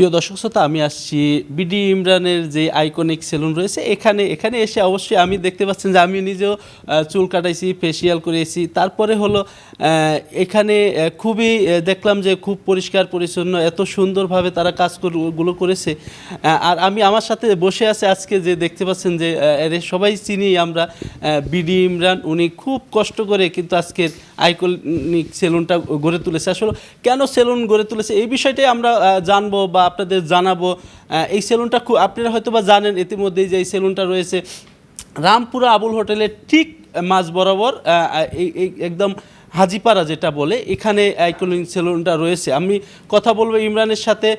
প্রিয় দর্শক শ্রোতা, আমি আসছি বিডি ইমরানের যে আইকনিক সেলুন রয়েছে, এখানে এখানে এসে অবশ্যই আমি দেখতে পাচ্ছেন যে আমি নিজেও চুল কাটাইছি ফেসিয়াল করেছি। তারপরে হলো এখানে খুবই দেখলাম যে খুব পরিষ্কার, পরিচ্ছন্ন, এত সুন্দরভাবে তারা কাজগুলো করেছে। আর আমি আমার সাথে বসে আছে আজকে যে দেখতে পাচ্ছেন যে সবাই চিনি আমরা বিডি ইমরান। উনি খুব কষ্ট করে কিন্তু আজকের আইকনিক সেলুনটা গড়ে তুলেছে। আসলে কেন সেলুন গড়ে তুলেছে? এই বিষয়টাই আমরা জানব বা আপনাদের জানাব। এই সেলুনটা খুব, আপনারা হয়তো বা জানেন ইতিমধ্যেই যে এই সেলুনটা রয়েছে রামপুরা আবুল হোটেলের ঠিক মাঝ বরাবর একদম হাজিপাড়া যেটা বলে, এখানে আইকনিক সেলুনটা রয়েছে। আমি কথা বলব ইমরানের সাথে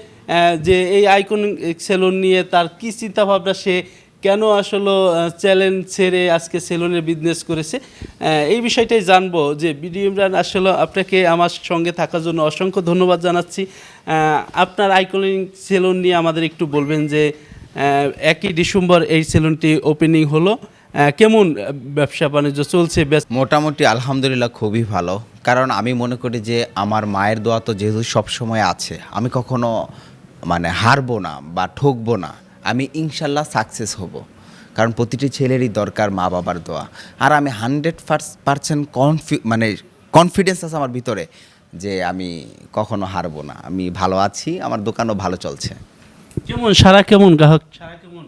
যে এই আইকনিক সেলুন নিয়ে তার কী চিন্তাভাবনা, সে কেন আসলে চ্যালেঞ্জ ছেড়ে আজকে সেলুনের বিজনেস করেছে? এই বিষয়টাই জানব যে বিডি ইমরান আসলে আপনাকে আমার সঙ্গে থাকার জন্য অসংখ্য ধন্যবাদ জানাচ্ছি। আপনার আইকনিক সেলুন নিয়ে আমাদের একটু বলবেন যে একই ডিসেম্বর এই সেলুনটি ওপেনিং হলো। কেমন ব্যবসা বাণিজ্য চলছে? মোটামুটি আলহামদুলিল্লাহ খুবই ভালো। কারণ আমি মনে করি যে আমার মায়ের দোয়া তো যেহেতু সবসময় আছে, আমি কখনো মানে হারবো না বা ঠকবো না। আমি ইনশাল্লাহ সাকসেস হব। কারণ প্রতিটি ছেলেরই দরকার মা বাবার দোয়া। আর আমি হান্ড্রেড পার্সেন্ট কনফি মানে কনফিডেন্স আছে আমার ভিতরে যে আমি কখনো হারবো না। আমি ভালো আছি আমার দোকানও ভালো চলছে। কেমন সারা কেমন গ্রাহক? সারা কেমন?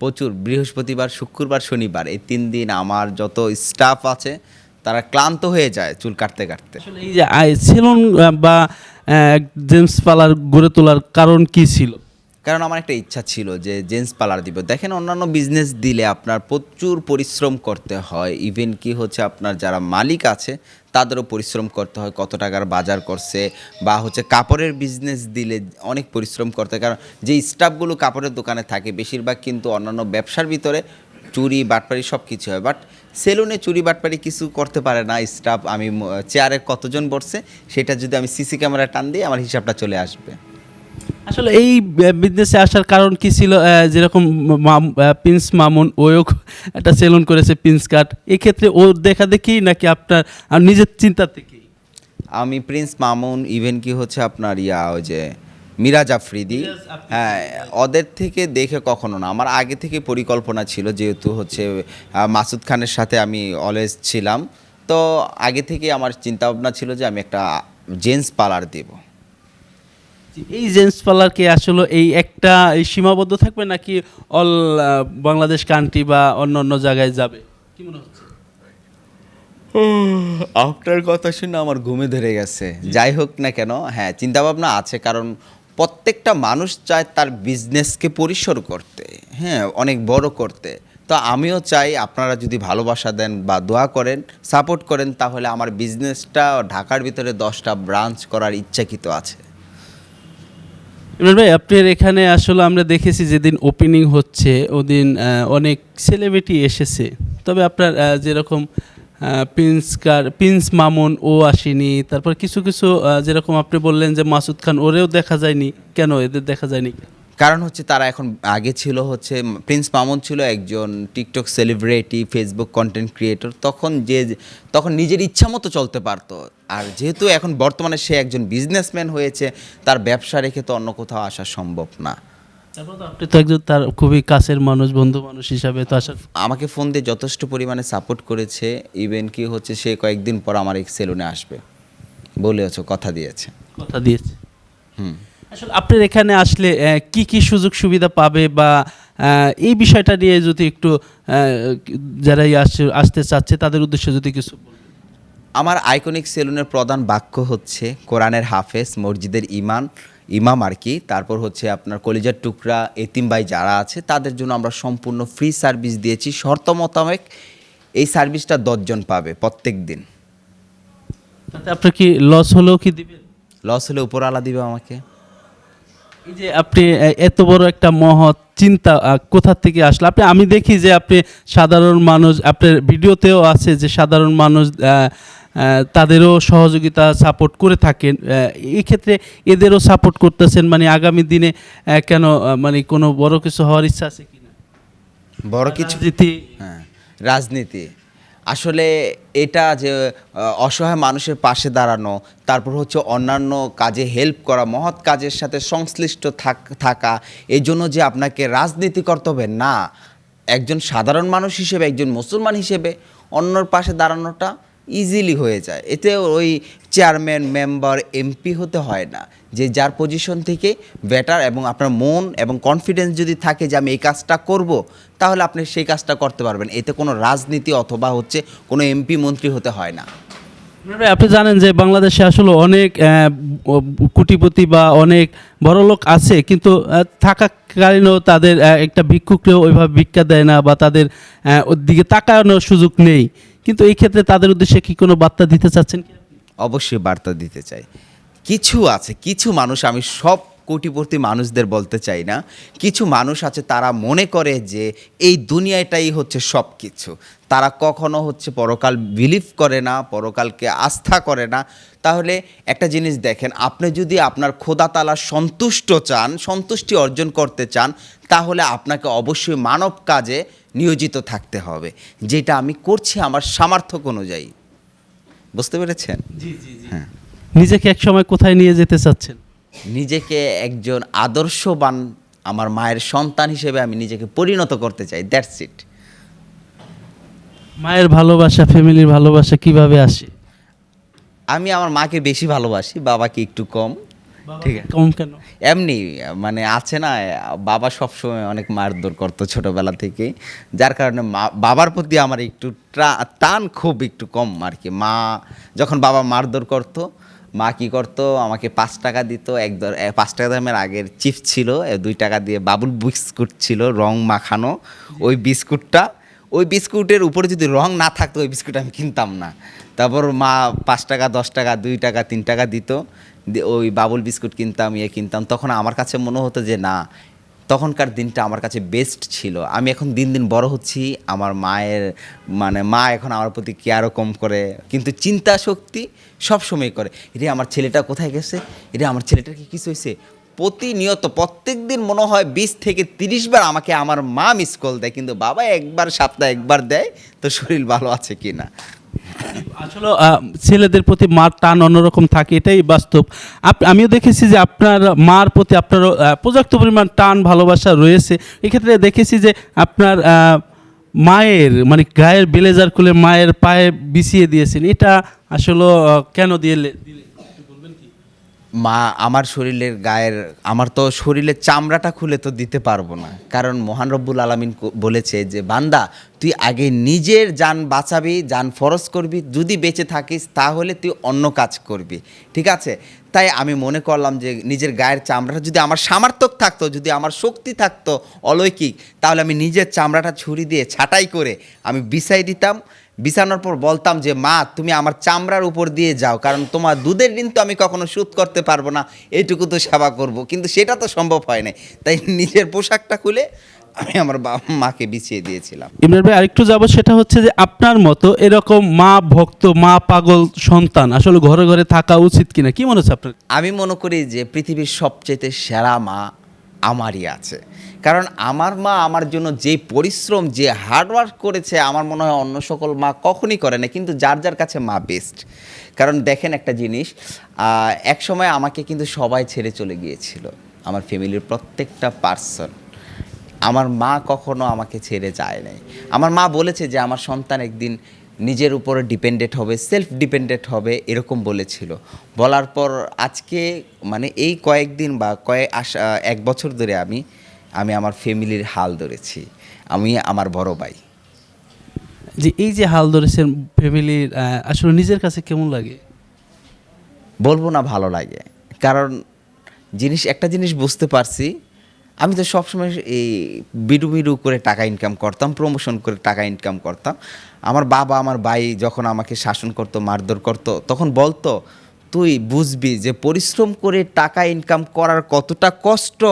প্রচুর। বৃহস্পতিবার শুক্রবার শনিবার এই তিন দিন আমার যত স্টাফ আছে তারা ক্লান্ত হয়ে যায় চুল কাটতে কাটতে। এই যে সেলুন বা জেমস পার্লার গড়ে তোলার কারণ কি ছিল? কারণ আমার একটা ইচ্ছা ছিল যে জেন্টস পার্লার দিব। দেখেন অন্যান্য বিজনেস দিলে আপনার প্রচুর পরিশ্রম করতে হয়। ইভেন কি হচ্ছে আপনার যারা মালিক আছে, তাদেরও পরিশ্রম করতে হয়, কত টাকার বাজার করছে বা হচ্ছে কাপড়ের বিজনেস দিলে অনেক পরিশ্রম করতে হয়। কারণ যে স্টাফগুলো কাপড়ের দোকানে থাকে, বেশিরভাগ কিন্তু অন্যান্য ব্যবসার ভিতরে চুরি, বাটপারি সব কিছু হয় বাট সেলুনে চুরি, বাটপারি কিছু করতে পারে না স্টাফ আমি চেয়ারে কতজন বসছে, সেটা যদি আমি সিসি ক্যামেরা টান দিই আমার হিসাবটা চলে আসবে। আসলে এই বিজনেসে আসার কারণ কি ছিল? যেরকম প্রিন্স মামুন ওও একটা সেলুন করেছে প্রিন্স কাট এক্ষেত্রে ওর দেখা দেখি নাকি আপনার আর নিজের চিন্তা থেকেই? আমি প্রিন্স মামুন ইভেন কি হচ্ছে আপনার ইয়া ওই যে মিরাজ আফ্রিদি হ্যাঁ ওদের থেকে দেখে কখনো না। আমার আগে থেকে পরিকল্পনা ছিল যেহেতু হচ্ছে মাসুদ খানের সাথে আমি অলওয়েজ ছিলাম। তো আগে থেকে আমার চিন্তা ভাবনা ছিল যে আমি একটা জেন্টস পার্লার দেব। এই জেন্টস পার্লারকে আসলে এই একটা এই সীমাবদ্ধ থাকবে নাকি অল বাংলাদেশ কান্ট্রি বা অন্য অন্য জায়গায় যাবে? কি মনে হচ্ছে? আপনার কথা শুনে আমার ঘুমে ধরে গেছে। যাই হোক না কেন হ্যাঁ চিন্তাভাবনা আছে কারণ প্রত্যেকটা মানুষ চায় তার বিজনেসকে পরিসর করতে হ্যাঁ অনেক বড় করতে। তো আমিও চাই আপনারা যদি ভালোবাসা দেন বা দোয়া করেন সাপোর্ট করেন তাহলে আমার বিজনেসটা ঢাকার ভিতরে দশটা ব্রাঞ্চ করার ইচ্ছাকৃত আছে। ইমরান ভাই, আপনার এখানে আসলে আমরা দেখেছি যেদিন ওপেনিং হচ্ছে, ওদিন অনেক সেলিব্রিটি এসেছে। তবে আপনার যেরকম প্রিন্স কার প্রিন্স মামুন, ও আসেনি। তারপর কিছু কিছু যেরকম আপনি বললেন যে মাসুদ খান, ওরেও দেখা যায়নি। কেন? এদের দেখা যায়নি। কারণ হচ্ছে তারা এখন আগে ছিল হচ্ছে প্রিন্স মামুন ছিল একজন TikTok celebrity Facebook content creator তখন যে তখন নিজের ইচ্ছা মতো চলতে পারতো। আর যেহেতু এখন বর্তমানে সে একজন বিজনেসম্যান হয়েছে তার ব্যবসা রেখে তো অন্য কোথাও আসা সম্ভব না। আপনি তো একজন তার খুবই কাছের মানুষ বন্ধু মানুষ হিসাবে তো আসার আমাকে ফোন দিয়ে যথেষ্ট পরিমাণে সাপোর্ট করেছে ইভেন কি হচ্ছে সে কয়েকদিন পর আমার এই সেলুনে আসবে। বলে হচ্ছে কথা দিয়েছে। কথা দিয়েছে। হুম। আসলে আপনার এখানে আসলে কি কি সুযোগ সুবিধা পাবে বা এই বিষয়টা নিয়ে যদি একটু যারা আসছে- আসতে চাচ্ছে তাদের উদ্দেশ্যে যদি কিছু আমার আইকনিক সেলুনের প্রধান বাক্য হচ্ছে কোরআনের হাফেজ মসজিদের ইমান ইমাম আর কি। তারপর হচ্ছে আপনার কলিজার টুকরা এতিম ভাই যারা আছে তাদের জন্য আমরা সম্পূর্ণ ফ্রি সার্ভিস দিয়েছি। শর্ত মোতাবেক এই সার্ভিসটা দশজন পাবে প্রত্যেক দিন। তাতে আপনার কি লস হলেও কি দিবে? লস হলে উপরওয়ালা দিবে আমাকে। যে আপনি এত বড় একটা মহৎ চিন্তা কোথা থেকে আসলে? আপনি আমি দেখি যে আপনি সাধারণ মানুষ আপনার ভিডিওতেও আছে যে সাধারণ মানুষ তাদেরও সহযোগিতা সাপোর্ট করে থাকেন। আহ, এই ক্ষেত্রে এদেরও সাপোর্ট করতেছেন মানে আগামী দিনে কেন মানে কোনো বড় কিছু হওয়ার ইচ্ছা আছে কিনা? বড় কিছু হ্যাঁ রাজনীতি। আসলে এটা যে অসহায় মানুষের পাশে দাঁড়ানো, তারপর হচ্ছে অন্যান্য কাজে হেল্প করা, মহৎ কাজের সাথে সংশ্লিষ্ট থাক- এই জন্য যে আপনাকে রাজনীতি করতে হবে, না। একজন সাধারণ মানুষ হিসেবে, একজন মুসলমান হিসেবে অন্যর পাশে দাঁড়ানোটা ইজিলি হয়ে যায়। এতে ওই চেয়ারম্যান মেম্বার এমপি হতে হয় না। যে যার পজিশন থেকে বেটার এবং আপনার মন এবং কনফিডেন্স যদি থাকে যে আমি এই কাজটা করব তাহলে আপনি সেই কাজটা করতে পারবেন। এতে কোনো রাজনীতি অথবা হচ্ছে কোনো এমপি মন্ত্রী হতে হয় না। আপনি জানেন যে বাংলাদেশে আসলে অনেক কুটিপতি বা অনেক বড় লোক আছে কিন্তু থাকাকালীনও তাদের একটা ভিক্ষুককেও ওইভাবে ভিক্ষা দেয় না বা তাদের ওর দিকে তাকানোর সুযোগ নেই। কিন্তু এই ক্ষেত্রে তাদের উদ্দেশ্যে কি কোনো বার্তা দিতে চাচ্ছেন অবশ্যই বার্তা দিতে চাই। কিছু আছে কিছু মানুষ আমি সব কোটিপতি মানুষদের বলতে চাই না। কিছু মানুষ আছে তারা মনে করে যে এই দুনিয়াটাই হচ্ছে সব কিছু তারা কখনো হচ্ছে পরকাল বিলিভ করে না পরকালকে আস্থা করে না। তাহলে একটা জিনিস দেখেন আপনি যদি আপনার খোদা তালা সন্তুষ্ট চান সন্তুষ্টি অর্জন করতে চান তাহলে আপনাকে অবশ্যই মানব কাজে নিয়োজিত থাকতে হবে। যেটা আমি করছি আমার সামর্থ্য অনুযায়ী। বুঝতে পেরেছেন? হ্যাঁ। নিজেকে এক সময় কোথায় নিয়ে যেতে চাচ্ছেন? নিজেকে একজন আদর্শবান আমার মায়ের সন্তান হিসেবে আমি নিজেকে পরিণত করতে চাই দ্যাটস ইট। মায়ের ভালোবাসা ফ্যামিলির ভালোবাসা কীভাবে আসে? আমি আমার মাকে বেশি ভালোবাসি বাবাকে একটু কম ঠিক আছে। কম কেন? এমনি মানে আছে না বাবা সবসময় অনেক মারধর করতো ছোটবেলা থেকে যার কারণে মা বাবার প্রতি আমার একটু টান খুব একটু কম আর কি। মা যখন বাবা মারধর করতো মা কী করতো? আমাকে পাঁচ টাকা দিত। এক পাঁচ টাকা দামের আগের চিপস ছিল দুই টাকা দিয়ে বাবুল বিস্কুট ছিল, রং মাখানো। ওই বিস্কুটটা, ওই বিস্কুটের উপরে যদি রং না থাকতো, ওই বিস্কুট আমি কিনতাম না। তারপর মা পাঁচ টাকা, দশ টাকা, দুই টাকা, তিন টাকা দিত। ওই বাবুল বিস্কুট কিনতাম ইয়ে কিনতাম। তখন আমার কাছে মনে হতো যে, না তখনকার দিনটা আমার কাছে বেস্ট ছিল। আমি এখন দিন দিন বড় হচ্ছি, আমার মায়ের মানে মা এখন আমার প্রতি কেয়ারও কম করে, কিন্তু চিন্তা শক্তি সবসময় করে। রে আমার ছেলেটা কোথায় গেছে? রে আমার ছেলেটার কি কিছু হয়েছে? প্রতিনিয়ত, প্রত্যেক দিন মনে হয় বিশ থেকে তিরিশ বার আমাকে আমার মা মিস কল দেয়, কিন্তু বাবা একবার, সপ্তাহে একবার দেয়, তো শরীর ভালো আছে কি না আসলে ছেলেদের প্রতি মার টান অন্যরকম থাকে, এটাই বাস্তব। আমিও দেখেছি যে আপনার মার প্রতি আপনার পর্যাপ্ত পরিমাণ টান, ভালোবাসা রয়েছে। এক্ষেত্রে দেখেছি যে আপনার মায়ের মানে গায়ের বেলেজার খুলে মায়ের পায়ে বিছিয়ে দিয়েছেন। এটা আসলে কেন দিয়ে দিলে মা, আমার শরীরের গায়ের, আমার তো শরীরের চামড়াটা খুলে তো দিতে পারব না। কারণ মহান রব্বুল আলমিন বলেছে যে, বান্দা, তুই আগে নিজের যান বাঁচাবি, যান ফরজ করবি, যদি বেঁচে থাকিস তাহলে তুই অন্য কাজ করবি। ঠিক আছে? তাই আমি মনে করলাম যে, নিজের গায়ের চামড়াটা যদি আমার সামর্থ্য থাকতো, যদি আমার শক্তি থাকতো অলৌকিক, তাহলে আমি নিজের চামড়াটা ছুরি দিয়ে ছাটাই করে আমি বিছাই দিতাম। বিছানোর পর বলতাম যে মা তুমি আমার চামড়ার উপর দিয়ে যাও কারণ তোমার দুধের ঋণ তো আমি কখনো শোধ করতে পারব না। এইটুকু তো সেবা করব। কিন্তু সেটা তো সম্ভব হয় না তাই নিজের পোশাকটা খুলে আমি আমার বাবা মাকে বিছিয়ে দিয়েছিলাম। ইমরান ভাই আরেকটু যাব সেটা হচ্ছে যে আপনার মতো এরকম মা ভক্ত মা পাগল সন্তান আসলে ঘরে ঘরে থাকা উচিত কিনা? কি মনে হচ্ছে আপনার? আমি মনে করি যে পৃথিবীর সবচেয়ে সেরা মা আমারই আছে। কারণ আমার মা আমার জন্য যে পরিশ্রম, যে হার্ডওয়ার্ক করেছে, আমার মনে হয় অন্য সকল মা কখনই করে না, কিন্তু যার যার কাছে মা বেস্ট কারণ দেখেন একটা জিনিস এক সময় আমাকে কিন্তু সবাই ছেড়ে চলে গিয়েছিল, আমার ফ্যামিলির প্রত্যেকটা পার্সন আমার মা কখনো আমাকে ছেড়ে যায় নাই। আমার মা বলেছে যে, আমার সন্তান একদিন নিজের উপরে ডিপেন্ডেন্ট হবে সেলফ ডিপেন্ডেন্ট হবে, এরকম বলেছিল। বলার পর আজকে মানে এই কয়েকদিন বা কয়েক আস- এক বছর ধরে আমি আমি আমার ফ্যামিলির হাল ধরেছি। আমি আমার বড় ভাই। যে এই যে হাল ধরেছেন ফ্যামিলির আসলে নিজের কাছে কেমন লাগে? বলব না ভালো লাগে। কারণ জিনিস একটা জিনিস বুঝতে পারছি আমি তো সবসময় এই বিডু বিডু করে টাকা ইনকাম করতাম প্রমোশন করে টাকা ইনকাম করতাম। আমার বাবা আমার ভাই যখন আমাকে শাসন করতো মারধর করতো তখন বলতো তুই বুঝবি যে পরিশ্রম করে টাকা ইনকাম করার কতটা কষ্ট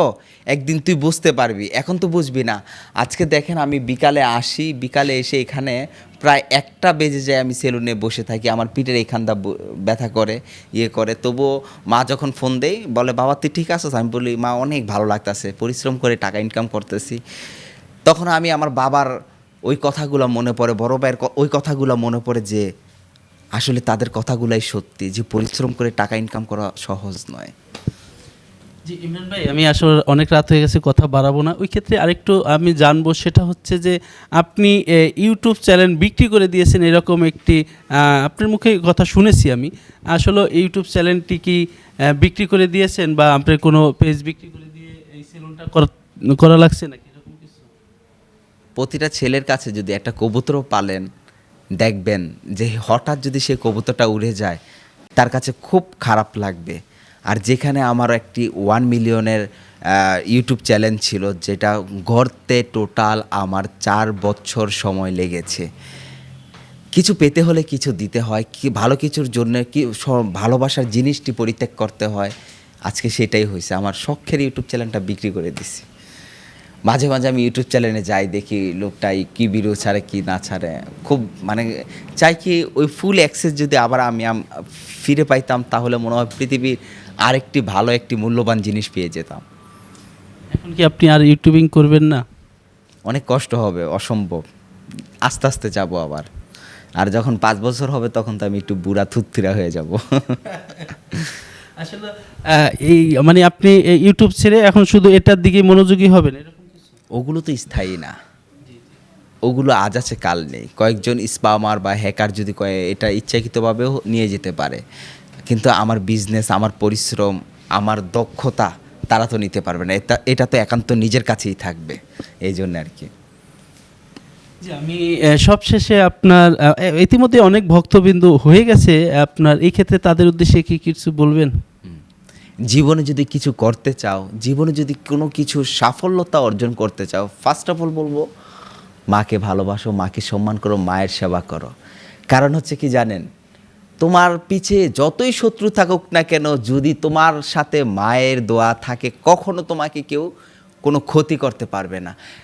একদিন তুই বুঝতে পারবি। এখন তো বুঝবি না। আজকে দেখেন আমি বিকালে আসি, বিকালে এসে এখানে প্রায় একটা বেজে যায় আমি সেলুনে বসে থাকি। আমার পিঠের এইখানটা ব- ব্যথা করে ইয়ে করে। তবুও মা যখন ফোন দেয়, বলে, বাবা, তুই ঠিক আছিস? আমি বলি, মা, অনেক ভালো লাগতেছে। পরিশ্রম করে টাকা ইনকাম করতেছি। তখন আমি আমার বাবার ওই কথাগুলো মনে পড়ে, বড় ভাইয়ের ওই কথাগুলো মনে পড়ে যে আসলে তাদের কথাগুলাই সত্যি যে পরিশ্রম করে টাকা ইনকাম করা সহজ নয়। জি ইমরান ভাই আমি আসলে অনেক রাত হয়ে গেছে কথা বাড়াবো না। ওই ক্ষেত্রে আরেকটু আমি জানব সেটা হচ্ছে যে আপনি ইউটিউব চ্যানেল বিক্রি করে দিয়েছেন এরকম একটি আপনার মুখে কথা শুনেছি আমি। আসলে ইউটিউব চ্যানেলটি কি বিক্রি করে দিয়েছেন বা আপনার কোনো পেজ বিক্রি করে দিয়ে এই সেলুনটা করা লাগছে নাকি? এরকম কিছু? প্রতিটা ছেলের কাছে যদি একটা কবুতরও পালেন দেখবেন যে হঠাৎ যদি সে কবুতরটা উড়ে যায়, তার কাছে খুব খারাপ লাগবে। আর যেখানে আমার একটি ওয়ান মিলিয়নের ইউটিউব চ্যানেল ছিল, যেটা গড়তে টোটাল আমার চার বছর সময় লেগেছে। কিছু পেতে হলে কিছু দিতে হয়, কি, ভালো কিছুর জন্য কি ভালোবাসার জিনিসটি পরিত্যাগ করতে হয়। আজকে সেটাই হয়েছে, আমার শখের ইউটিউব চ্যানেলটা বিক্রি করে দিছি। মাঝে মাঝে আমি ইউটিউব চ্যানেলে যাই দেখি লোকটাই কি ভিডিও ছাড়ে কি না ছাড়ে। খুব মানে চাই কি ওই ফুল অ্যাক্সেস যদি আবার আমি ফিরে পাইতাম তাহলে মনে হয় পৃথিবীর আরেকটি ভালো একটি মূল্যবান জিনিস পেয়ে যেতাম। এখন কি আপনি আর ইউটিউবিং করবেন না? অনেক কষ্ট হবে অসম্ভব। আস্তে আস্তে যাব আবার। আর যখন পাঁচ বছর হবে তখন তো আমি একটু বুড়া থুতথিরা হয়ে যাব। আসলে এই মানে আপনি ইউটিউব ছেড়ে এখন শুধু এটার দিকে মনোযোগী হবেন? ওগুলো তো স্থায়ী না। ওগুলো আজ আছে, কাল নেই। কয়েকজন স্পামার বা হ্যাকার যদি কয়ে, এটা ইচ্ছাকৃতভাবেও নিয়ে যেতে পারে। কিন্তু আমার বিজনেস, আমার পরিশ্রম, আমার দক্ষতা তারা তো নিতে পারবে না। এটা এটা তো একান্ত নিজের কাছেই থাকবে। এই জন্য আর কি। আমি সবশেষে আপনার ইতিমধ্যে অনেক ভক্তবিন্দু হয়ে গেছে। আপনার এই ক্ষেত্রে তাদের উদ্দেশ্যে কি কিছু বলবেন? জীবনে যদি কিছু করতে চাও, জীবনে যদি কোনো কিছু সাফল্যতা অর্জন করতে চাও ফার্স্ট অফ অল বলব, মাকে ভালোবাসো, মাকে সম্মান করো, মায়ের সেবা করো। কারণ হচ্ছে কি জানেন, তোমার পিছে যতই শত্রু থাকুক না কেন, যদি তোমার সাথে মায়ের দোয়া থাকে, কখনো তোমাকে কেউ কোনো ক্ষতি করতে পারবে না।